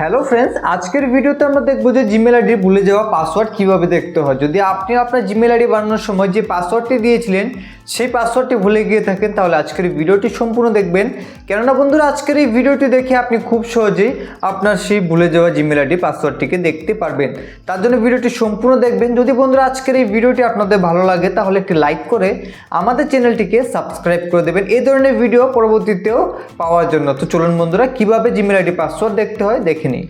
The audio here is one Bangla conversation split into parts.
হ্যালো ফ্রেন্ডস আজকের ভিডিওতে আমরা দেখব যে জিমেল আইডি ভুলে যাওয়া পাসওয়ার্ড কীভাবে দেখতে হয়। যদি আপনি আপনার জিমেল আইডি বানানোর সময় যে পাসওয়ার্ডটি দিয়েছিলেন, সেই পাসওয়ার্ডটি ভুলে গিয়ে থাকেন, তাহলে আজকের ভিডিওটি সম্পূর্ণ দেখবেন। কেননা বন্ধুরা, আজকের এই ভিডিওটি দেখে আপনি খুব সহজেই আপনার সেই ভুলে যাওয়া জিমেল আইডি পাসওয়ার্ডটিকে দেখতে পারবেন। তার জন্য ভিডিওটি সম্পূর্ণ দেখবেন। যদি বন্ধুরা, আজকের এই ভিডিওটি আপনাদের ভালো লাগে, তাহলে একটি লাইক করে আমাদের চ্যানেলটিকে সাবস্ক্রাইব করে দেবেন। এই ধরনের ভিডিও পরবর্তীতেও পাওয়ার জন্য। তো চলুন বন্ধুরা, কীভাবে জিমেল আইডি পাসওয়ার্ড দেখতে হয়, দেখে নিই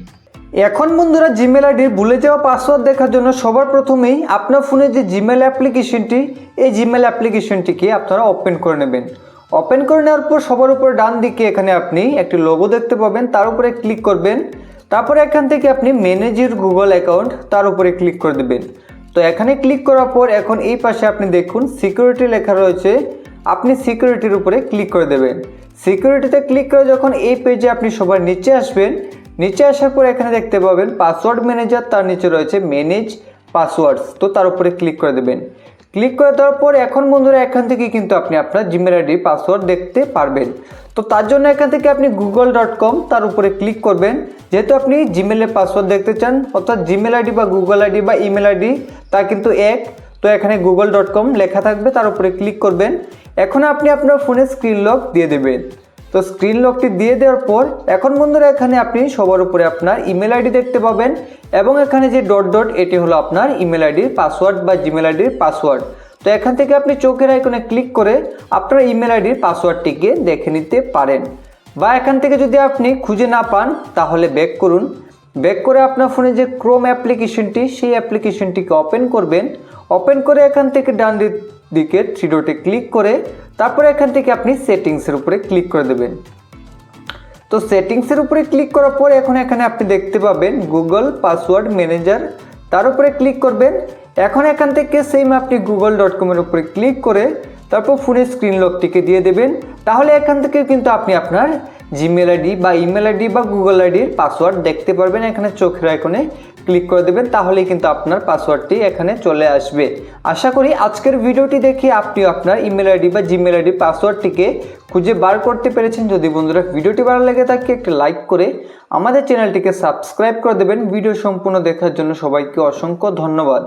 এখন বন্ধুরা জিমেল আইডির ভুলে যাওয়া পাসওয়ার্ড দেখার জন্য সবার প্রথমেই আপনার ফোনে যে জিমেল অ্যাপ্লিকেশনটি এই জিমেল অ্যাপ্লিকেশনটিকে আপনারা ওপেন করে নেবেন। ওপেন করে নেওয়ার পর সবার উপর ডান দিকে এখানে আপনি একটি লোগো দেখতে পাবেন, তার উপরে ক্লিক করবেন, তারপরে এখান থেকে আপনি ম্যানেজের গুগল অ্যাকাউন্ট তার উপরে ক্লিক করে দেবেন। তো এখানে ক্লিক করার পর এখন এই পাশে আপনি দেখুন সিকিউরিটি লেখা রয়েছে, আপনি সিকিউরিটির উপরে ক্লিক করে দেবেন। সিকিউরিটিতে ক্লিক করে যখন এই পেজে আপনি সবার নিচে আসবেন নিচে আসার পর এখানে দেখতে পাবেন পাসওয়ার্ড ম্যানেজার তার নিচে রয়েছে ম্যানেজ পাসওয়ার্ডস তো তার উপরে ক্লিক করে দেবেন। ক্লিক করে দেওয়ার পর এখন বন্ধুরা এখান থেকে কিন্তু আপনি আপনার জিমেল আইডি পাসওয়ার্ড দেখতে পারবেন। তো তার জন্য এখান থেকে আপনি গুগল ডট কম তার উপরে ক্লিক করবেন। যেহেতু আপনি জিমেলের পাসওয়ার্ড দেখতে চান, অর্থাৎ জিমেল আইডি বা গুগল আইডি বা ইমেল আইডি তা কিন্তু এক। তো এখানে গুগল ডট কম লেখা থাকবে, তার উপরে ক্লিক করবেন। এখন আপনি আপনার ফোনে স্ক্রিন লক দিয়ে দেবেন। তো স্ক্রিন লকটি দিয়ে দেওয়ার পর, এখন বন্ধুরা এখানে আপনি সবার উপরে আপনার ইমেল আইডি দেখতে পাবেন এবং এখানে যে ডট ডট এটি হলো আপনার ইমেল আইডির পাসওয়ার্ড বা জিমেল আইডির পাসওয়ার্ড তো এখান থেকে আপনি চোখের আইকনে ক্লিক করে আপনার ইমেল আইডির পাসওয়ার্ডটিকে দেখে নিতে পারেন। বা এখান থেকে যদি আপনি খুঁজে না পান, তাহলে ব্যাক করুন। ব্যাক করে আপনার ফোনে যে ক্রোম অ্যাপ্লিকেশনটি সেই অ্যাপ্লিকেশনটিকে ওপেন করবেন। ওপেন করে এখান থেকে ডান দিকে থ্রি ডটে ক্লিক করে তারপরে এখান থেকে আপনি সেটিংসের উপরে ক্লিক করে দেবেন। তো সেটিংসের উপরে ক্লিক করার পর এখন এখানে আপনি দেখতে পাবেন গুগল পাসওয়ার্ড ম্যানেজার। তার উপরে ক্লিক করবেন। এখন এখান থেকে সেম আপনি গুগল ডট কমের উপরে ক্লিক করে তারপর ফোনের স্ক্রিন লকটিকে দিয়ে দেবেন। তাহলে এখান থেকে কিন্তু আপনি আপনার জিমেল আইডি বা ইমেল আইডি বা গুগল আইডির পাসওয়ার্ড দেখতে পারবেন এখানে চোখের আইকনে ক্লিক করে দেবেন, তাহলেই কিন্তু আপনার পাসওয়ার্ডটি এখানে চলে আসবে। আশা করি আজকের ভিডিওটি দেখে আপনি আপনার ইমেল আইডি বা জিমেল আইডি পাসওয়ার্ডটিকে খুঁজে বার করতে পেরেছেন। যদি বন্ধুরা ভিডিওটি ভালো লেগে থাকে, একটি লাইক করে আমাদের চ্যানেলটিকে সাবস্ক্রাইব করে দেবেন। ভিডিও সম্পূর্ণ দেখার জন্য সবাইকে অসংখ্য ধন্যবাদ।